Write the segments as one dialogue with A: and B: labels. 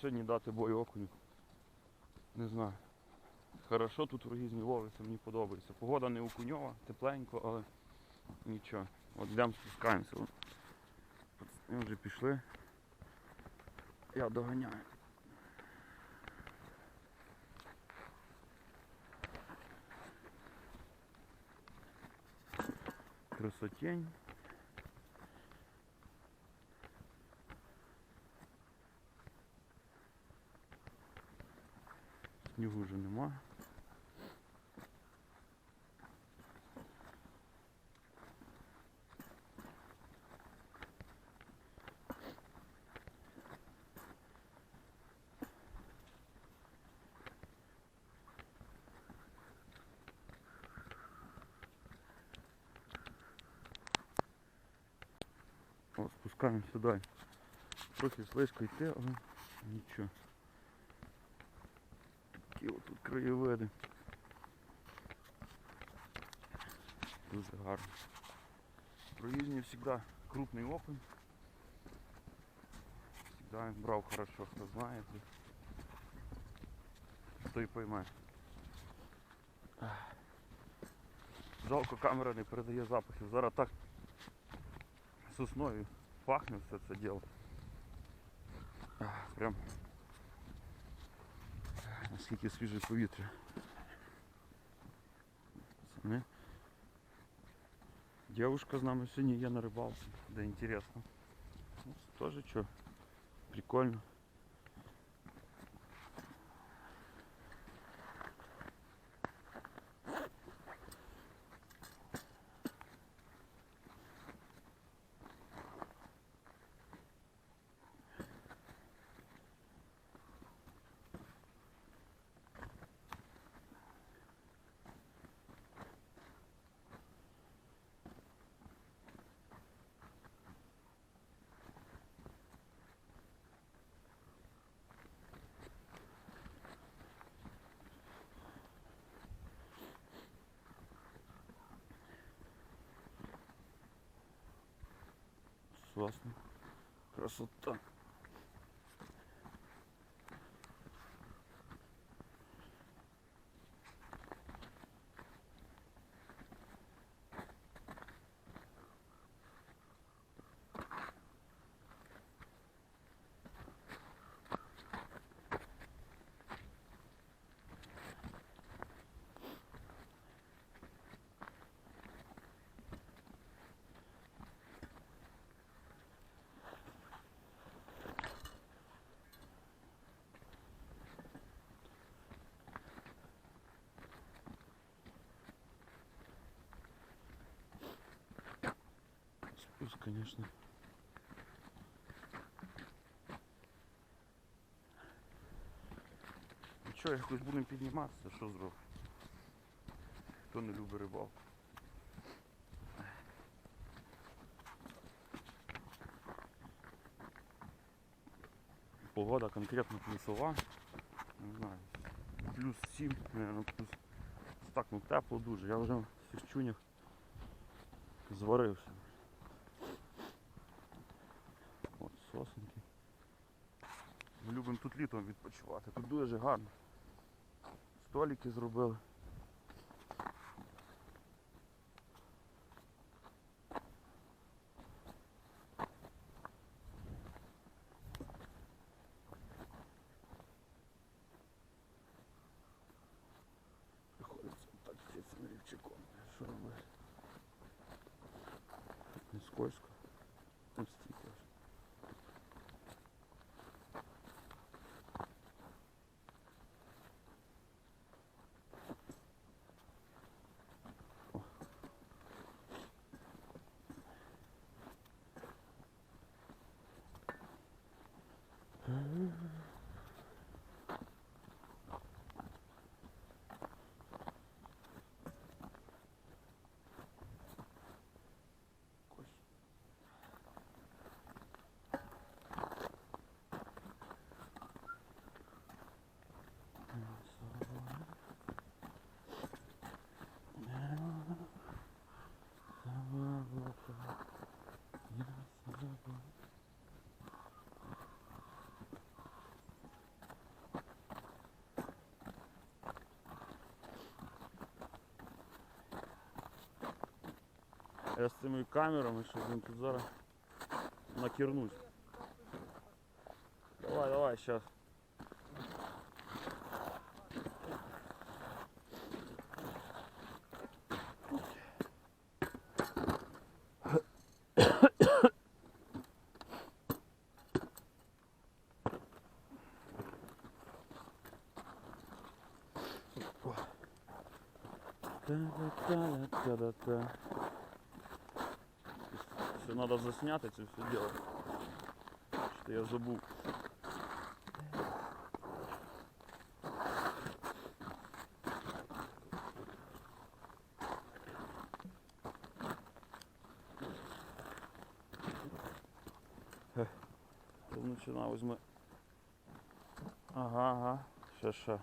A: Сьогодні дати бой окуню. Не знаю. Хорошо тут в Рогізні ловиться, мені подобається. Погода не окуньова, тепленько, але нічого. От йдемо спускаємося. Ми вже пішли. Я доганяю. Красотень. Снігу вже нема. О, спускаємося сюди. Трохи слизько йти, але нічого. Такі отут краєвиди. Дуже гарно. В Проїзні завжди крупний окунь. Всегда брав хорошо, хто знає. Хто і пойме. Жалко камера не передає запахів. Зараз так сосною пахне все це діло. Прям наскільки свіже повітря. Пацани. Девушка з нами сьогодні є на рибалці, де інтересно. Ну, Тоже що, прикольно. Сосно. Красота. Спуск, конечно. Ну що, якось будемо підніматися, що зробимо? Хто не любить рибалку? Погода конкретно плюсова. Не знаю. Плюс 7, наверное, плюс. Так, ну тепло дуже. Я вже в цих зварився. От сосенки. Ми любимо тут літом відпочивати. Тут дуже гарно. Столики зробили. Приходиться так з цим рівчиком. Що робити? Не скользко. Я з цими камерами, що він тут зараз накірнусь. Давай, давай, сейчас. Надо заснять это все дело. Что я забыл. Начина возьме. Ага, ага. Ще, ще.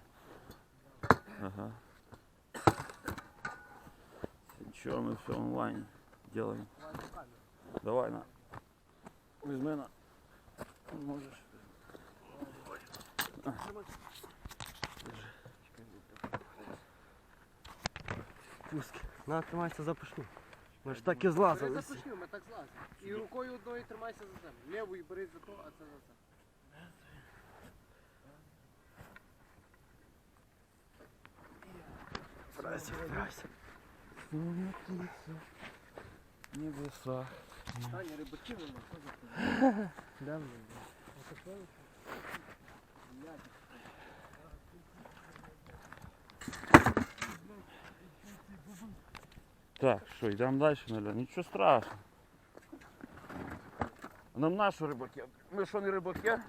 A: Ага. Ничего, мы все онлайн делаем. Давай на. Візьми на. Можеш.
B: Пуски. На, тримайся за пушку. Ми ж так і злазили. Всі.
C: за пушню, ми так злазимо. І рукою одною тримайся за землю. Лівою бери за то, а це за це.
B: Впирайся, впирайся.
A: Небеса.
C: Таня, рибаки воно.
B: Да,
A: Так, що, йдемо далі, Неля? Нічого страшного. Нам нашу рибаки. Ми що не рибаки?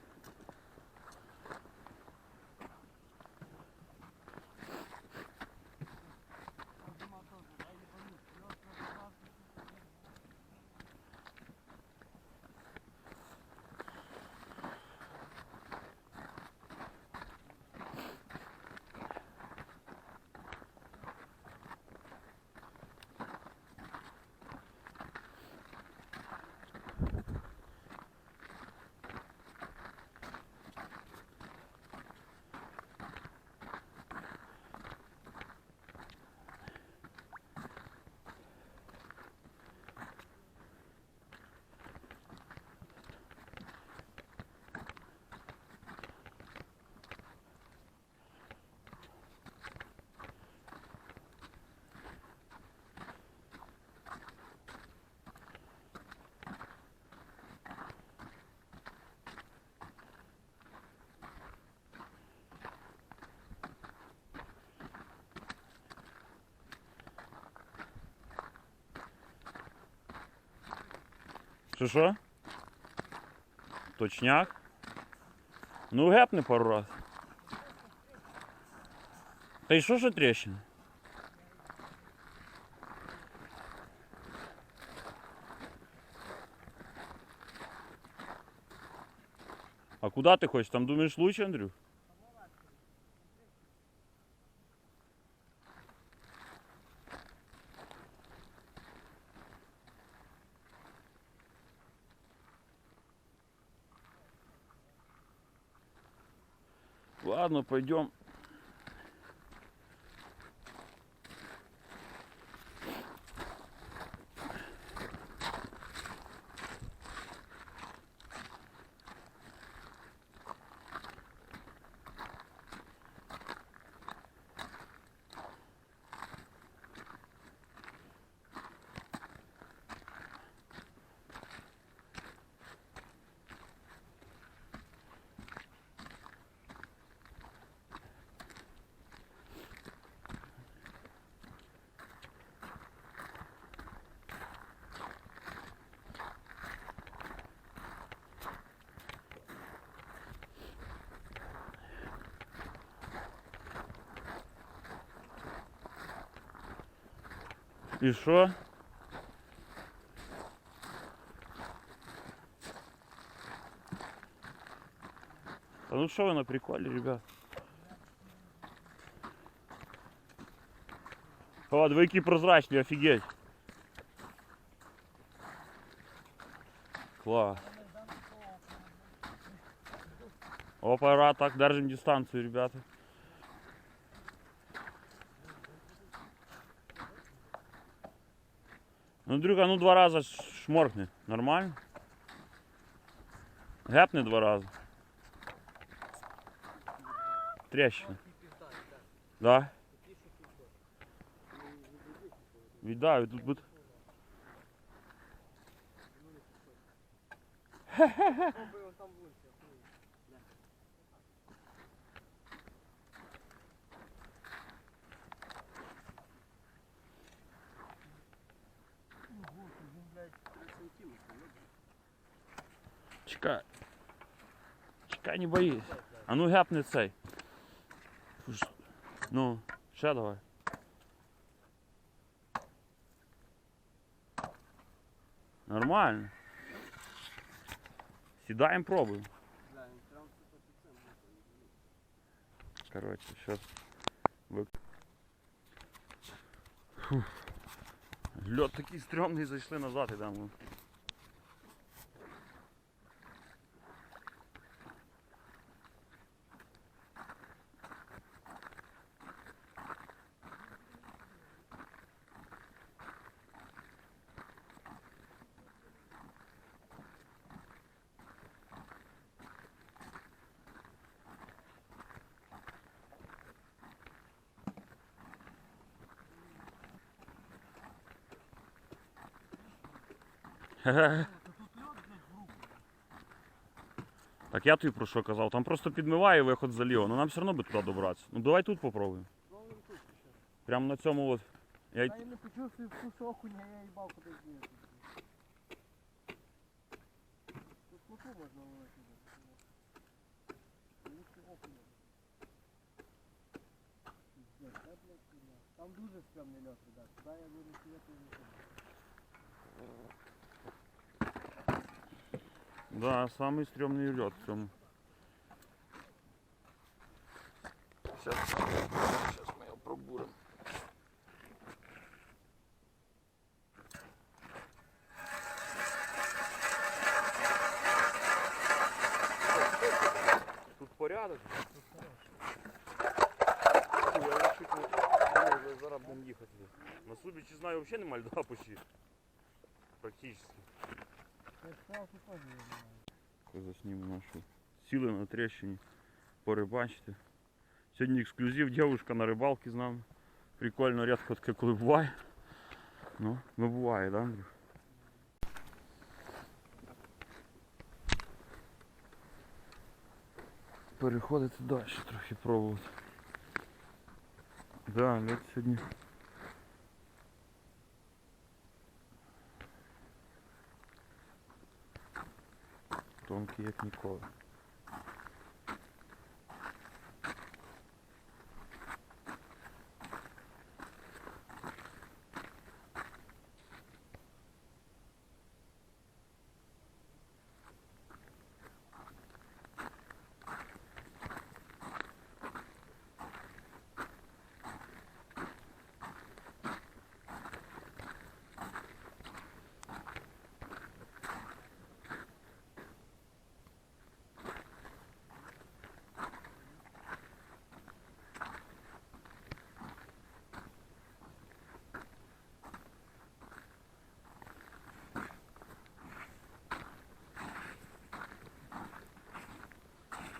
A: Що що? Точняк? Ну гепни пару раз. Та й що ж тріщина? А куда ты хочешь? Там думаешь лучше, Андрю? Ладно, пойдем. И что? А ну что вы на приколе, ребят? О, ви які прозрачні, офігеть. Клас. Опа, так, держим дистанцию, ребята. Ну Андрюха, ну два рази ш- шморкни. Нормально? Гепни два рази. Трещина. Да? Віддаю, тут буде.
C: Попробуй
A: Чекай. Чекай, не боїсь. А ну гепни цей. Фуш. Ну, ще давай. Нормально. Сідаємо, пробуємо.
C: Бля, він прям тупо під цим.
A: Короче, сейчас ви... Фух. Льот такий стрьомний, зайшли назад ідемо. Так я тобі про що казав? Там просто підмиває виход заліво, ну нам все одно би туди добратися. Ну давай тут попробуємо. Прямо на цьому от. Я... й-
C: я не почувствую вкус окуня, я їбав кудись діяти. Тут. Там дуже стрьомний льот, ребят. Туди я буду сидіти і не.
A: Да, самий стрьомний льот в цьому. Сейчас, сейчас ми його пробуримо. Тут порядок. Фу, Я чуть не думав, зараз будемо їхати. На Субічі знаю, взагалі немає льда почти. Практично. Заснімемо нашу. Сіли на трещині, порибачити. Сьогодні ексклюзив, дівчинка на рибалці з нами. Прикольно, рідко таке коли буває. Ну, ну буває, да, Андрюх? Переходити далі, трохи пробувати. Да, лед сьогодні. Тонкий як ніколи.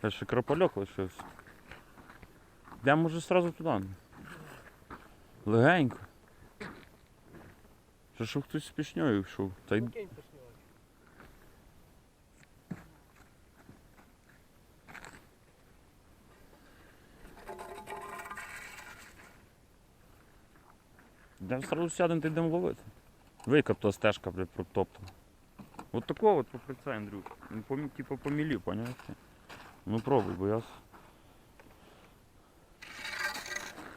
A: Я ще крапальок лишився. Я може сразу туди. Легенько. Що щоб хтось з пішньою йшов. Та й. Я сразу сядемо та йдемо ловити. Викап то стежка, блядь, протоптана. От такого от попри це, Андрюк. Ну, по, типу по мілі, поняв? Ну пробуй, бо я.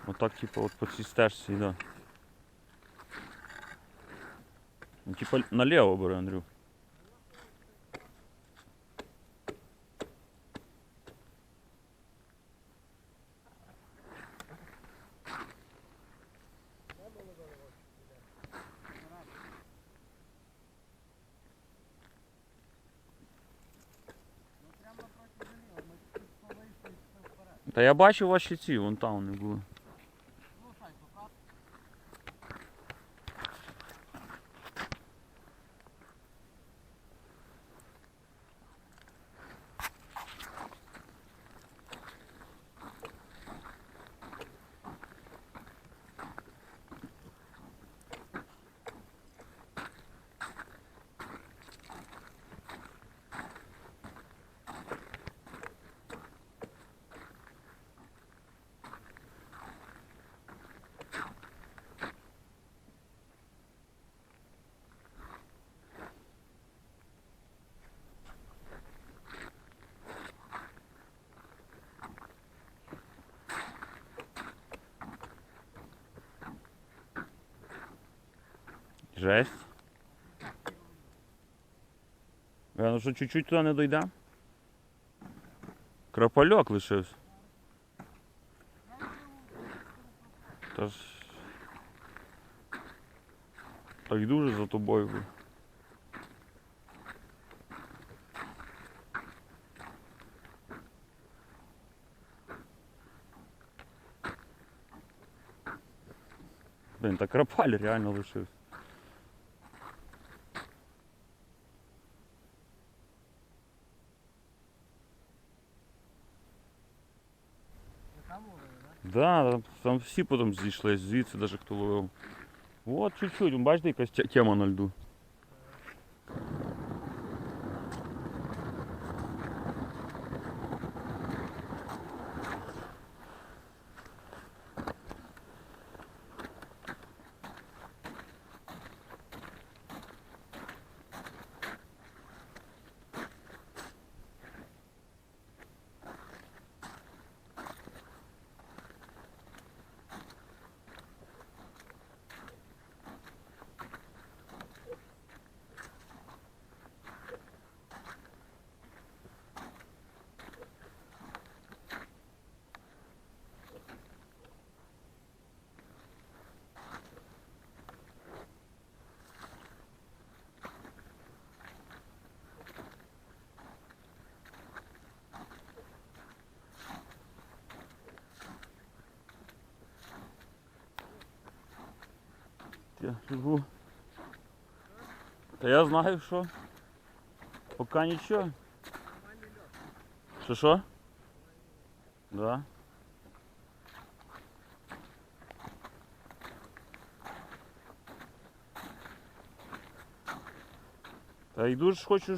A: Отак, типу, от по цій стежці, да. Ну, типа наліво бери, Андрюк. Та я бачив ваші ці, вон там вони були. Жесть. А ну що чуть-чуть туди не дойде? Крапальок лишився. Та ж. Так йду вже за тобою. бо. Блін, так крапаль реально лишився.
B: Там ловили, так?
A: Да, всі потім зійшли, звідси навіть хто ловив. От чуть-чуть, бачите, якась тема на льду. Я живу. Та я знаю, що. Поки нічого. Що що? Да. Та йду ж хочу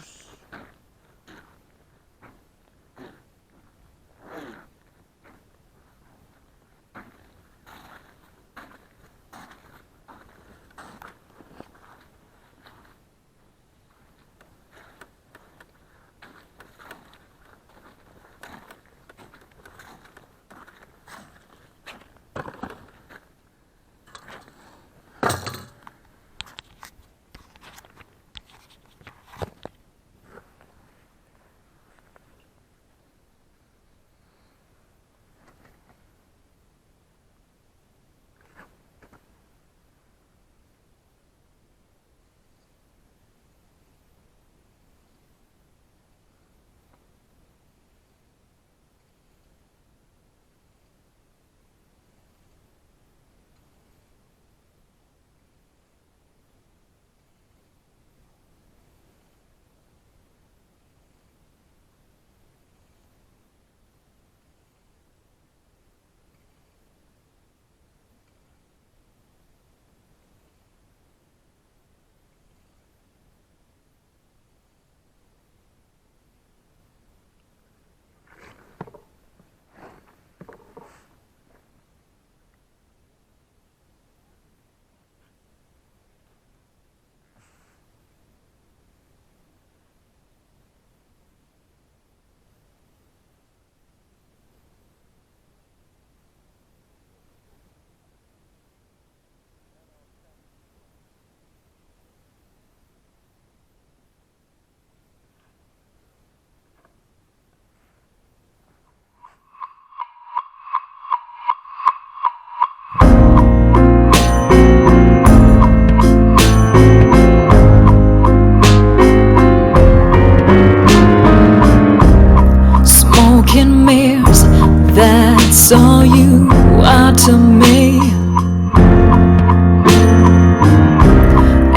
D: that's all you are to me.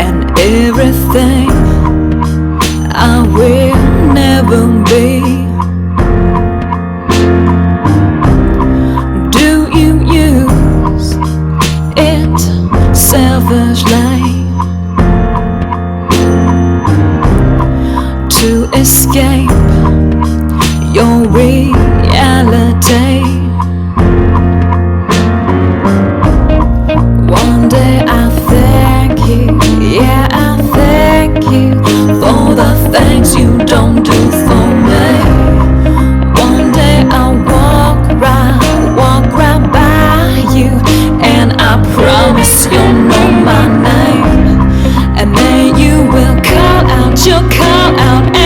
D: And everything your call out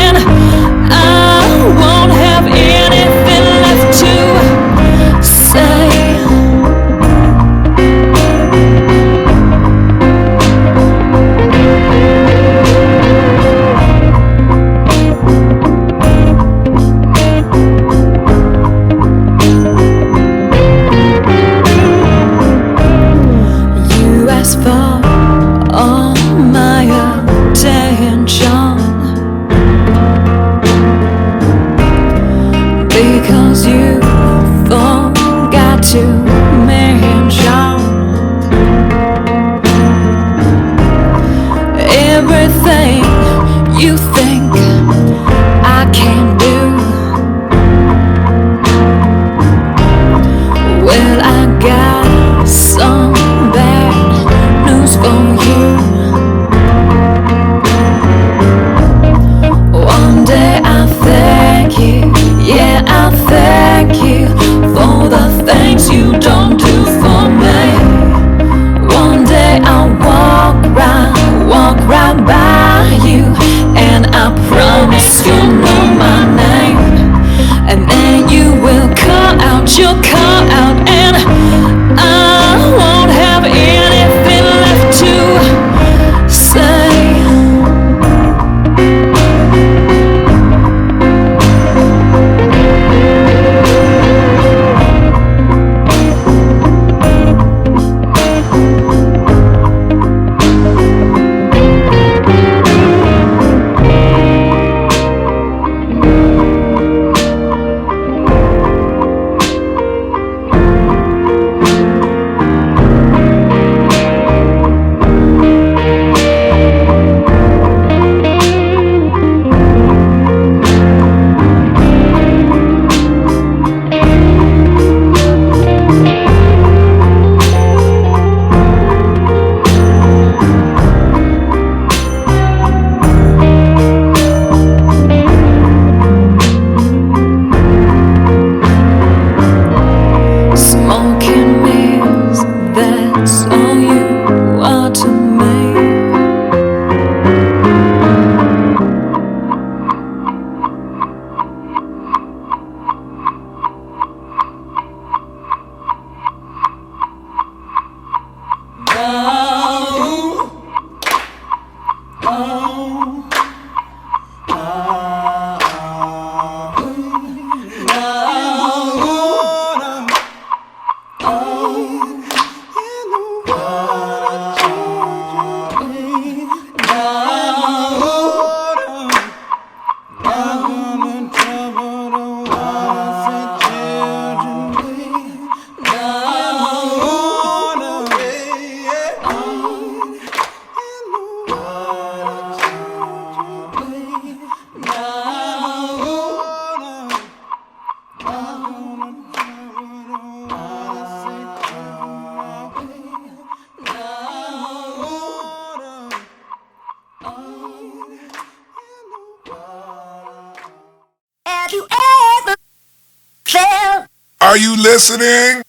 E: listening?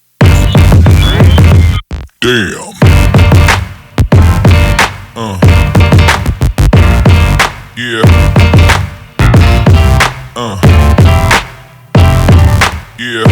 E: Damn. Uh. Yeah. Uh. Yeah.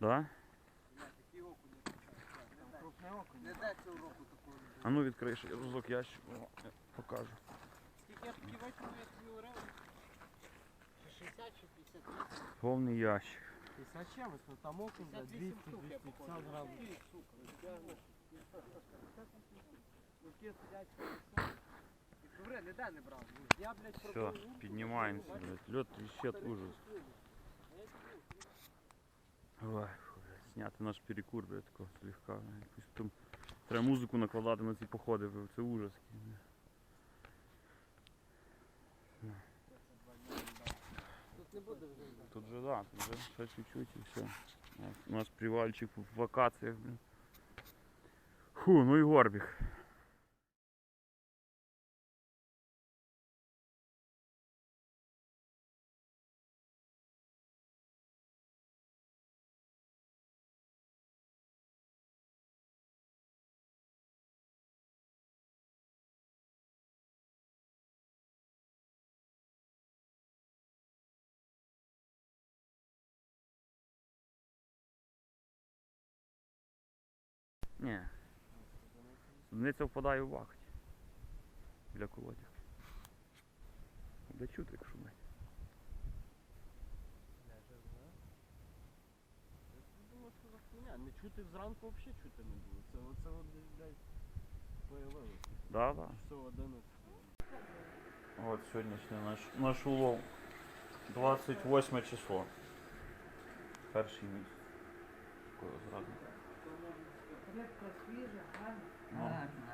A: Да?
C: Ні, такі окуні. Там крупне окунь. Не де цього року такого не було.
A: А ну відкрий ще разок ящик, о, я покажу.
C: Скільки я такі витягнув, я тобі говорив? Чи 60 чи 50?
A: Повний ящик.
B: 50 чимось, ну там окунь,
C: 58 штук я походу. Добре, не де не брав. Ну, Я, блядь,
A: Все,
C: пробив лунку,
A: піднімаємося,
C: бачиш?
A: блядь. Льот тріщет ужас. Ой, зняти наш перекур, блядь, такого слегка. Якусь там треба музику накладати на ці походи, блядь, це ужас.
C: Тут не буде вже.
A: Тут же да, тут же ще чуть-чуть і все. У нас, привальчик в вакаціях, блін. Фу, ну і горбик. Ні. Судниця впадає у вахті. Біля колодязя. Де чути, як шумить.
B: Думаю, що за. Не чути зранку взагалі чути не було. Це оце от десь, блядь, появилося.
A: Да, да.
B: Часов 11.
A: От сьогоднішній наш, наш улов. 28 число. Перший місяць. Такого зразу.
F: Рибка свіжа, гарна.
A: Ну.
F: Гарна рибка.